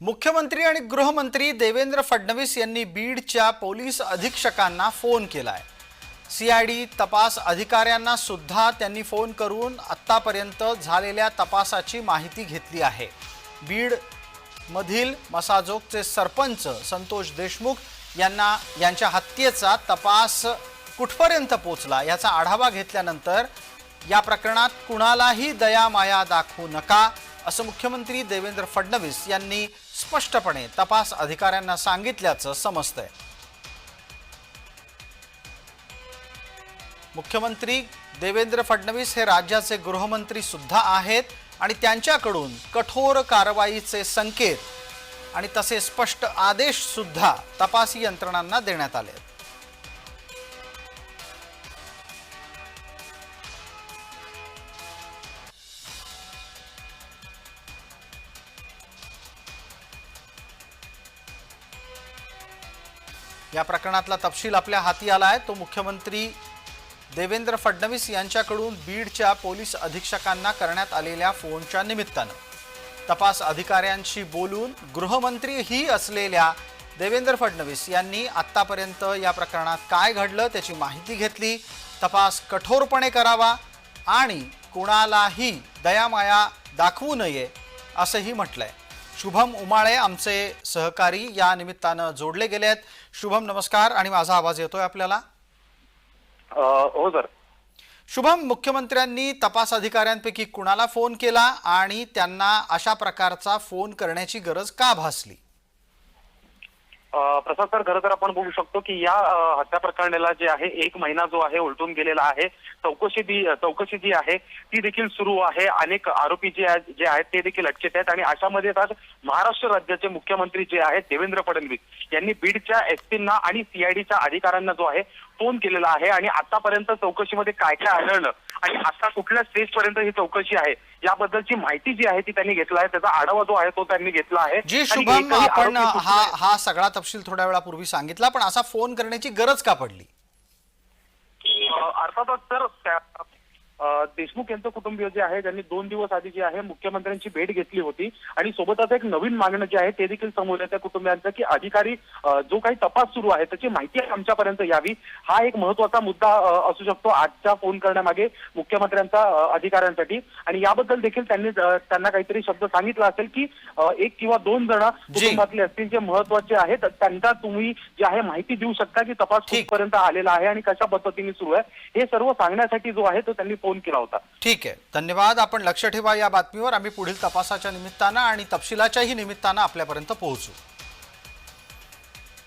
मुख्यमंत्री आणि गृहमंत्री देवेंद्र फडणवीस यांनी बीडच्या पोलीस अधीक्षकांना फोन केला आहे सीआयडी तपास अधिकाऱ्यांना सुद्धा त्यांनी फोन करून आत्तापर्यंत झालेल्या तपासाची माहिती घेतली आहे. बीड मधील मसाजोगचे सरपंच संतोष देशमुख यांना यांच्या हत्येचा तपास कुठपर्यंत पोचला याचा आढावा घेतल्यानंतर या प्रकरणात कुणालाही दया माया दाखवू नका. असं मुख्यमंत्री देवेंद्र फडणवीस यांनी स्पष्टपणे तपास अधिकाऱ्यांना सांगितल्याचं समजतंय मुख्यमंत्री देवेंद्र फडणवीस हे राज्याचे गृहमंत्री सुद्धा आहेत आणि त्यांच्याकडून कठोर कारवाईचे संकेत आणि तसे स्पष्ट आदेश सुद्धा तपासी यंत्रणांना देण्यात आले आहेत. या प्रकरणातला तपशील आपल्या हाती आला आहे. तो मुख्यमंत्री देवेंद्र फडणवीस यांच्याकडून बीडच्या पोलीस अधीक्षकांना करण्यात आलेल्या फोनच्या निमित्तानं. तपास अधिकाऱ्यांशी बोलून गृहमंत्रीही असलेल्या देवेंद्र फडणवीस यांनी आत्तापर्यंत या प्रकरणात काय घडलं त्याची माहिती घेतली. तपास कठोरपणे करावा आणि कुणालाही दयामाया दाखवू नये असंही म्हटलं आहे शुभम उमाळे आमचे सहकारी या निमित्तानं जोडले गेले आहेत. शुभम नमस्कार आणि माझा आवाज येतोय आपल्याला? हो सर. शुभम मुख्यमंत्र्यांनी तपास अधिकाऱ्यांपैकी कुणाला फोन केला आणि त्यांना अशा प्रकारचा फोन करण्याची गरज का भासली? प्रसाद सर खरं तर आपण बघू शकतो की या हत्या प्रकरणाला जे आहे एक महिना जो आहे उलटून गेलेला आहे. चौकशी जी चौकशी जी आहे ती देखील सुरू आहे. अनेक आरोपी जे आहेत जे आहेत ते देखील अटकेत आहेत. आणि अशामध्ये आज महाराष्ट्र राज्याचे मुख्यमंत्री जे आहेत देवेंद्र फडणवीस यांनी बीडच्या एसपींना आणि सीआयडीच्या अधिकाऱ्यांना जो आहे फोन केलेला आहे. आणि आतापर्यंत चौकशीमध्ये काय काय आढळलं? आणि आता कुठल्या स्टेज पर्यंत ही चौकशी आहे? याबद्दलची माहिती जी आहे ती त्यांनी घेतला आहे त्याचा आढावा जो आहे तो त्यांनी घेतला आहे. जी शुभम आपण हा हा सगळा तपशील थोड्या वेळापूर्वी सांगितला पण असा फोन करण्याची गरज का पडली? अर्थातच अ, देशमुख यांचं कुटुंबीय जे आहे त्यांनी दोन दिवस आधी जे आहे मुख्यमंत्र्यांची भेट घेतली होती. आणि सोबतच एक नवीन मागणं जे आहे ते देखील समोर येतं. कुटुंबियांचं की अधिकारी जो काही तपास सुरू आहे त्याची माहिती आमच्यापर्यंत यावी. हा एक महत्त्वाचा मुद्दा असू शकतो. आजच्या फोन करण्यामागे मुख्यमंत्र्यांचा अधिकाऱ्यांसाठी. आणि याबद्दल देखील त्यांनी त्यांना काहीतरी शब्द सांगितला असेल की एक किंवा दोन जण कुटुंबातले असतील जे महत्त्वाचे आहेत त्यांना तुम्ही जे आहे माहिती देऊ शकता की तपास. कुठपर्यंत आलेला आहे आणि कशा पद्धतीने सुरू आहे हे सर्व सांगण्यासाठी जो आहे तो त्यांनी फोन केला होता. ठीक आहे. धन्यवाद. आपण लक्ष ठेवा या बातमीवर. आम्ही पुढील तपासाच्या निमित्तानं आणि तपशिलाच्याही निमित्तानं आपल्यापर्यंत पोहोचू.